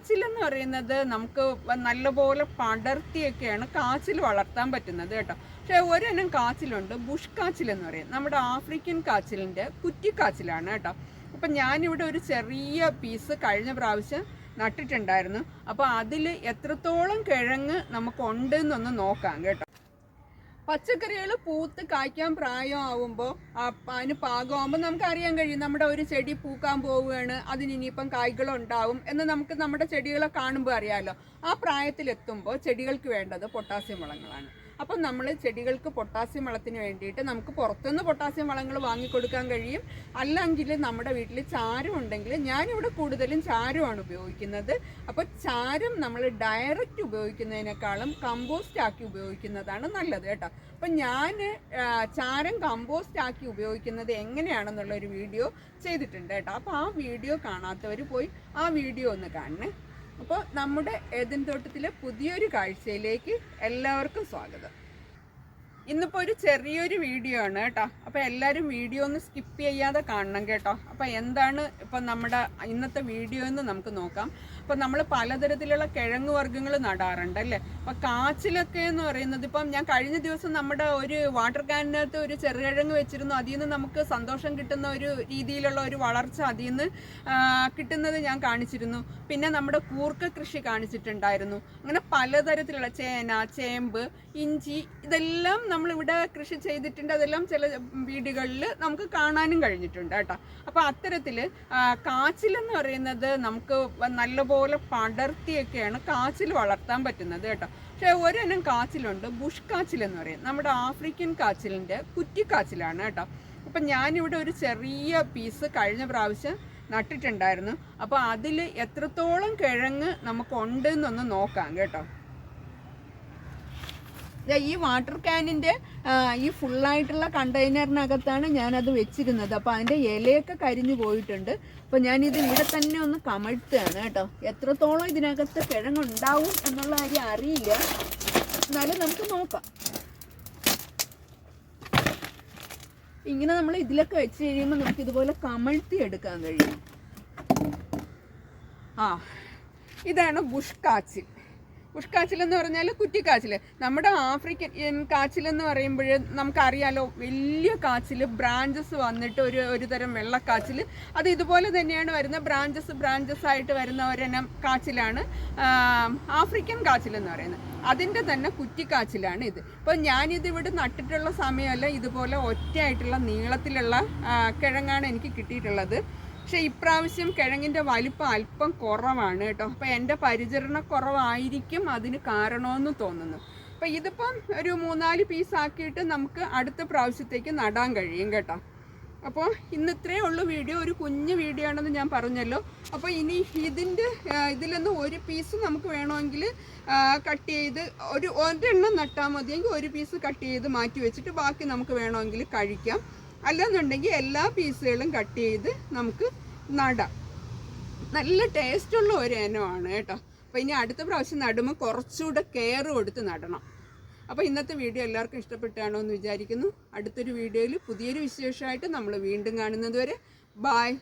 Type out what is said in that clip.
കാച്ചിൽ എന്ന് പറയുന്നത് നമുക്ക് നല്ലപോലെ പടർത്തിയൊക്കെയാണ് കാച്ചിൽ വളർത്താൻ പറ്റുന്നത് കേട്ടോ. പക്ഷേ ഒരെണ്ണം കാച്ചിലുണ്ട് ബുഷ് കാച്ചിൽ എന്ന് പറയും. നമ്മുടെ ആഫ്രിക്കൻ കാച്ചിലിന്റെ കുറ്റിക്കാച്ചിലാണ് കേട്ടോ. അപ്പം ഞാനിവിടെ ഒരു ചെറിയ പീസ് കഴിഞ്ഞ പ്രാവശ്യം നട്ടിട്ടുണ്ടായിരുന്നു. അപ്പോൾ അതിൽ എത്രത്തോളം കിഴങ്ങ് നമുക്കുണ്ട് എന്നൊന്ന് നോക്കാം കേട്ടോ. പച്ചക്കറികൾ പൂത്ത് കായ്ക്കാൻ പ്രായമാവുമ്പോൾ അതിന് പാകമാകുമ്പോൾ നമുക്ക് അറിയാൻ കഴിയും നമ്മുടെ ഒരു ചെടി പൂക്കാൻ പോവുകയാണ് അതിന് ഇനിയിപ്പം കായ്കളുണ്ടാവും എന്ന് നമുക്ക് നമ്മുടെ ചെടികളെ കാണുമ്പോൾ അറിയാമല്ലോ ആ പ്രായത്തിലെത്തുമ്പോൾ ചെടികൾക്ക് വേണ്ടത് പൊട്ടാസ്യം വളങ്ങളാണ്. അപ്പം നമ്മൾ ചെടികൾക്ക് പൊട്ടാസ്യം വളത്തിന് വേണ്ടിയിട്ട് നമുക്ക് പുറത്തുനിന്ന് പൊട്ടാസ്യം വളങ്ങൾ വാങ്ങിക്കൊടുക്കാൻ കഴിയും. അല്ലെങ്കിൽ നമ്മുടെ വീട്ടിൽ ചാരം ഉണ്ടെങ്കിൽ ഞാനിവിടെ കൂടുതലും ചാരമാണ് ഉപയോഗിക്കുന്നത്. അപ്പോൾ ചാരം നമ്മൾ ഡയറക്റ്റ് ഉപയോഗിക്കുന്നതിനേക്കാളും കമ്പോസ്റ്റ് ആക്കി ഉപയോഗിക്കുന്നതാണ് നല്ലത് കേട്ടോ. അപ്പം ഞാൻ ചാരം കമ്പോസ്റ്റ് ആക്കി ഉപയോഗിക്കുന്നത് എങ്ങനെയാണെന്നുള്ള ഒരു വീഡിയോ ചെയ്തിട്ടുണ്ട് കേട്ടോ. അപ്പോൾ ആ വീഡിയോ കാണാത്തവർ പോയി ആ വീഡിയോ ഒന്ന് കാണണേ. അപ്പോൾ നമ്മുടെ ഏതൻ തോട്ടത്തിലെ പുതിയൊരു കാഴ്ചയിലേക്ക് എല്ലാവർക്കും സ്വാഗതം. ഇന്നിപ്പോൾ ഒരു ചെറിയൊരു വീഡിയോ ആണ് കേട്ടോ. അപ്പോൾ എല്ലാവരും വീഡിയോ ഒന്ന് സ്കിപ്പ് ചെയ്യാതെ കാണണം കേട്ടോ. അപ്പോൾ എന്താണ് ഇപ്പം നമ്മുടെ ഇന്നത്തെ വീഡിയോ എന്ന് നമുക്ക് നോക്കാം. അപ്പോൾ നമ്മൾ പലതരത്തിലുള്ള കിഴങ്ങ് വർഗങ്ങൾ നടാറുണ്ട് അല്ലേ അപ്പോൾ കാച്ചിലൊക്കെ എന്ന് പറയുന്നത് ഇപ്പം ഞാൻ കഴിഞ്ഞ ദിവസം നമ്മുടെ ഒരു വാട്ടർ ക്യാനിനകത്ത് ഒരു ചെറുകിഴങ്ങ് വെച്ചിരുന്നു. അതിൽ നിന്ന് നമുക്ക് സന്തോഷം കിട്ടുന്ന ഒരു രീതിയിലുള്ള ഒരു വളർച്ച അതിൽ നിന്ന് കിട്ടുന്നത് ഞാൻ കാണിച്ചിരുന്നു. പിന്നെ നമ്മുടെ കൂർക്ക കൃഷി കാണിച്ചിട്ടുണ്ടായിരുന്നു. അങ്ങനെ പലതരത്തിലുള്ള ചേന ചേമ്പ് ഇഞ്ചി ഇതെല്ലാം നമ്മളിവിടെ കൃഷി ചെയ്തിട്ടുണ്ട്. അതെല്ലാം ചില വീടുകളിൽ നമുക്ക് കാണാനും കഴിഞ്ഞിട്ടുണ്ട് കേട്ടോ. അപ്പോൾ അത്തരത്തിൽ കാച്ചിലെന്ന് പറയുന്നത് നമുക്ക് നല്ലപോലെ പടർത്തിയൊക്കെയാണ് കാച്ചിൽ വളർത്താൻ പറ്റുന്നത് കേട്ടോ. പക്ഷേ ഒരെണ്ണം കാച്ചിലുണ്ട് ബുഷ് കാച്ചിൽ എന്ന് പറയും. നമ്മുടെ ആഫ്രിക്കൻ കാച്ചിലിന്റെ കുറ്റിക്കാച്ചിലാണ് കേട്ടോ. അപ്പം ഞാനിവിടെ ഒരു ചെറിയ പീസ് കഴിഞ്ഞ പ്രാവശ്യം നട്ടിട്ടുണ്ടായിരുന്നു. അപ്പോൾ അതിൽ എത്രത്തോളം കിഴങ്ങ് നമുക്കുണ്ട് എന്നൊന്ന് നോക്കാം കേട്ടോ. ഈ വാട്ടർ ക്യാനിന്റെ ഈ ഫുള്ളായിട്ടുള്ള കണ്ടെയ്നറിനകത്താണ് ഞാനത് വെച്ചിരുന്നത്. അപ്പോൾ അതിന്റെ ഇലയൊക്കെ കരിഞ്ഞു പോയിട്ടുണ്ട്. അപ്പോൾ ഞാനിത് ഇവിടെ തന്നെ ഒന്ന് കമഴ്ത്തുകയാണ് കേട്ടോ. എത്രത്തോളം ഇതിനകത്ത് കിഴങ്ങുണ്ടാവും എന്നുള്ള കാര്യം അറിയില്ല. എന്നാലും നമുക്ക് നോക്കാം. ഇങ്ങനെ നമ്മൾ ഇതിലൊക്കെ വെച്ച് കഴിയുമ്പോൾ നമുക്ക് ഇതുപോലെ കമഴ്ത്തി എടുക്കാൻ കഴിയും. ആ ഇതാണ് ബുഷ് കാച്ചിൽ. ബുഷ് കാച്ചിൽ എന്ന് പറഞ്ഞാൽ കുറ്റിക്കാച്ചിൽ നമ്മുടെ ആഫ്രിക്കൻ കാച്ചിൽ എന്ന് പറയുമ്പോൾ നമുക്കറിയാലോ വലിയ കാച്ചിൽ ബ്രാഞ്ചസ് വന്നിട്ട് ഒരു ഒരു തരം വെള്ളക്കാച്ചിൽ അത് ഇതുപോലെ തന്നെയാണ് വരുന്ന ബ്രാഞ്ചസ് ബ്രാഞ്ചസ് ആയിട്ട് വരുന്ന ഒരെണ്ണം കാച്ചിലാണ് ആഫ്രിക്കൻ കാച്ചിൽ എന്ന് പറയുന്നത്. അതിന്റെ തന്നെ കുറ്റിക്കാച്ചിലാണ് ഇത്. ഇപ്പോൾ ഞാനിത് ഇവിടെ നട്ടിട്ടുള്ള സമയമല്ല ഇതുപോലെ ഒറ്റയായിട്ടുള്ള നീളത്തിലുള്ള കിഴങ്ങാണ് എനിക്ക് കിട്ടിയിട്ടുള്ളത്. പക്ഷേ ഇപ്രാവശ്യം കിഴങ്ങിന്റെ വലിപ്പം അല്പം കുറവാണ് കേട്ടോ. അപ്പോൾ എന്റെ പരിചരണ കുറവായിരിക്കും അതിന് കാരണമെന്ന് തോന്നുന്നു. അപ്പോൾ ഇതിപ്പം ഒരു മൂന്നാൽ പീസ് ആക്കിയിട്ട് നമുക്ക് അടുത്ത പ്രാവശ്യത്തേക്ക് നടാൻ കഴിയും കേട്ടോ. അപ്പോൾ ഇന്ന് ഇത്രയേ ഉള്ളൂ വീഡിയോ. ഒരു കുഞ്ഞു വീഡിയോ ആണെന്ന് ഞാൻ പറഞ്ഞല്ലോ. അപ്പോൾ ഇനി ഇതിന്റെ ഇതിലൊന്ന് ഒരു പീസ് നമുക്ക് വേണമെങ്കിൽ കട്ട് ചെയ്ത് ഒരു ഒരെണ്ണം നട്ടാൽ മതിയെങ്കിൽ ഒരു പീസ് കട്ട് ചെയ്ത് മാറ്റി വെച്ചിട്ട് ബാക്കി നമുക്ക് വേണമെങ്കിൽ കഴിക്കാം. അല്ലെന്നുണ്ടെങ്കിൽ എല്ലാ പീസുകളും കട്ട് ചെയ്ത് നമുക്ക് നടാം. നല്ല ടേസ്റ്റുള്ള ഒരു ഇനമാണ് കേട്ടോ. അപ്പോൾ ഇനി അടുത്ത പ്രാവശ്യം നടുമ്പോൾ കുറച്ചുകൂടെ കെയർ കൊടുത്ത് നടണം. അപ്പോൾ ഇന്നത്തെ വീഡിയോ എല്ലാവർക്കും ഇഷ്ടപ്പെട്ടാണോ എന്ന് വിചാരിക്കുന്നു. അടുത്തൊരു വീഡിയോയിൽ പുതിയൊരു വിശേഷമായിട്ട് നമ്മൾ വീണ്ടും കാണുന്നത് വരെ ബായ്